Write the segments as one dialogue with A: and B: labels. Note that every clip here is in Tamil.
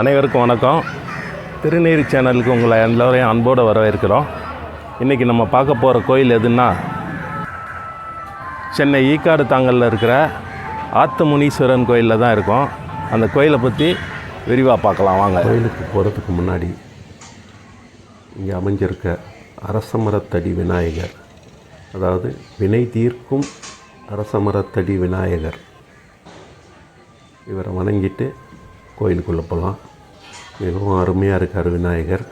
A: அனைவருக்கும் வணக்கம். திருநீர் சேனலுக்கு உங்களை எல்லோரையும் அன்போடு வரவேற்கிறோம். இன்றைக்கி நம்ம பார்க்க போகிற கோயில் எதுன்னா சென்னை ஈக்காடு தாங்கலில் இருக்கிற ஆத்து முனீஸ்வரன் கோயிலில் தான் இருக்கோம். அந்த கோயிலை பற்றி விரிவாக பார்க்கலாம் வாங்க.
B: கோயிலுக்கு போகிறதுக்கு முன்னாடி இங்கே அமைஞ்சிருக்க அரசமரத்தடி விநாயகர் அதாவது வினை தீர்க்கும் அரசமரத்தடி விநாயகர். இவரை வணங்கிட்டு கோயிலுக்குள்ளே போகலாம். மிகவும் அருமையாக இருக்கார் விநாயகர்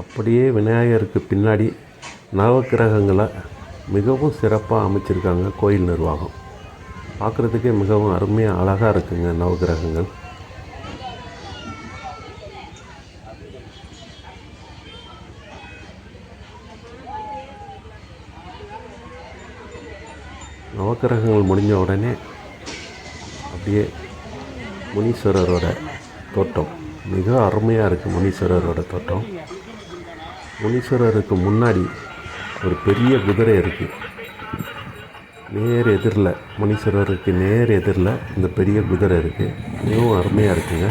B: அப்படியே விநாயகருக்கு பின்னாடி நவக்கிரகங்களை மிகவும் சிறப்பாக அமைச்சிருக்காங்க கோயில் நிர்வாகம். பார்க்குறதுக்கே மிகவும் அருமையாக அழகாக இருக்குங்க நவக்கிரகங்கள். நவக்கிரகங்கள் முடிஞ்ச உடனே அப்படியே முனீஸ்வரரோட தோட்டம். மிக அருமையாக இருக்குது முனீஸ்வரரோட தோட்டம். முனீஸ்வரருக்கு முன்னாடி ஒரு பெரிய குதிரை இருக்குது நேர் எதிரில் முனீஸ்வரருக்கு நேர் எதிரில் இந்த பெரிய குதிரை இருக்குது மிகவும் அருமையாக இருக்குங்க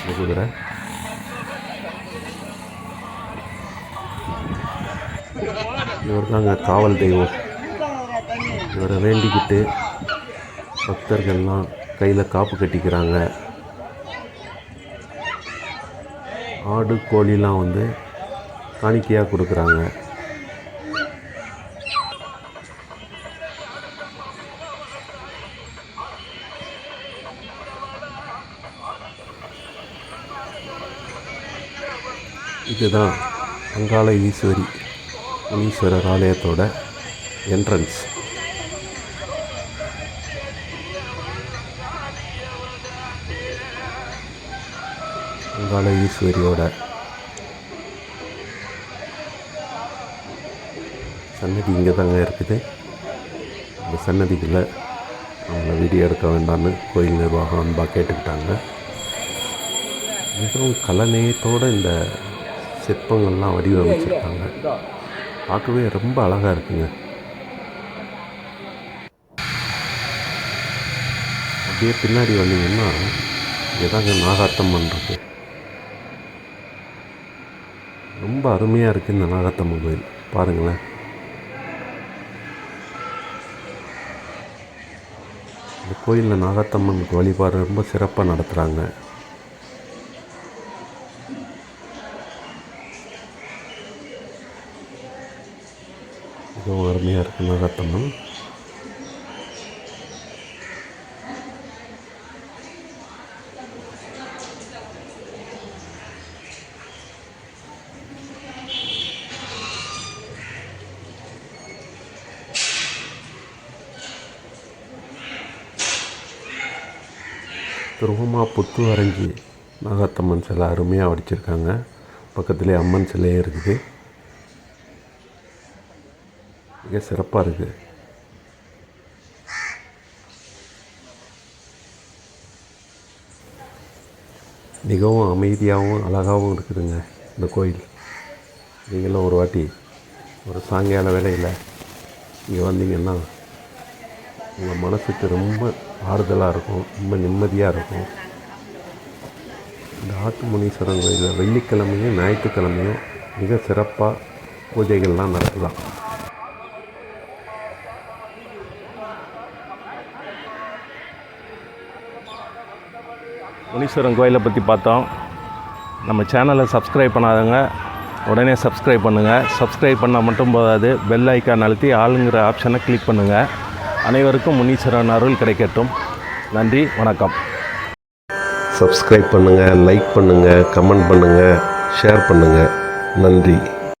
B: இந்த குதிரை. இவர் தாங்க காவல் தெய்வம். இவரை வேண்டிக்கிட்டு பக்தர்கள்லாம் கையில் காப்பு கட்டிக்கிறாங்க. ஆடு கோழிலாம் வந்து காணிக்கையாக கொடுக்குறாங்க. இதுதான் அங்காள ஈஸ்வரி முனீஸ்வரர் ஆலயத்தோட என்ட்ரன்ஸ் அங்காள ஈஸ்வரியோட சன்னதி இங்கே தாங்க இருக்குது. இந்த சன்னதிக்குள்ளே அவங்கள வீடியோ எடுக்க வேண்டாம்னு கோயில் நிர்வாகம் அன்பாக கேட்டுக்கிட்டாங்க. மிகவும் கலநேயத்தோடு இந்த சிற்பங்கள்லாம் வடிவமைச்சிருக்காங்க. பார்க்கவே ரொம்ப அழகாக இருக்குங்க. அப்படியே பின்னாடி வந்தீங்கன்னா இதாங்க நாகாத்தம்மன் பண்ணுறது ரொம்ப அருமையாக இருக்குது இந்த நாகாத்தம்மன் கோயில் பாருங்களேன். இந்த கோயிலில் நாகத்தம்மனுக்கு வழிபாடு ரொம்ப சிறப்பாக நடத்துகிறாங்க மிகவும் அருமையாக இருக்குது நாகாத்தம்மன். துருவமாக புத்து வரைஞ்சி நாகாத்தம்மன் சிலை அருமையாக வடிச்சிருக்காங்க. பக்கத்துலேயே அம்மன் சிலையே இருக்குது. மிக சிறப்பாக இருக்குது மிகவும் அமைதியாகவும் அழகாகவும் இருக்குதுங்க இந்த கோயில். நீங்களும் ஒரு வாட்டி ஒரு சாயங்கால வேலையில் இங்கே வந்தீங்கன்னா உங்கள் மனசுக்கு ரொம்ப ஆறுதலாக இருக்கும் ரொம்ப நிம்மதியாக இருக்கும். இந்த ஆட்டு முனீஸ்வரன் கோயிலில் வெள்ளிக்கிழமையும் ஞாயிற்றுக்கிழமையும் மிக சிறப்பாக பூஜைகள்லாம் நடத்தலாம்.
A: முனீஸ்வரன் கோயிலை பற்றி பார்த்தோம். நம்ம சேனலை சப்ஸ்கிரைப் பண்ணாதவங்க உடனே சப்ஸ்கிரைப் பண்ணுங்கள் சப்ஸ்கிரைப் பண்ணால் மட்டும் போதாது பெல் ஐக்கான் அழுத்தி ஆளுங்கிற ஆப்ஷனை கிளிக் பண்ணுங்கள் அனைவருக்கும் முனீஸ்வரன் அருள் கிடைக்கட்டும். நன்றி வணக்கம்.
B: சப்ஸ்கிரைப் பண்ணுங்கள் லைக் பண்ணுங்கள் கமெண்ட் பண்ணுங்கள் ஷேர் பண்ணுங்கள் நன்றி.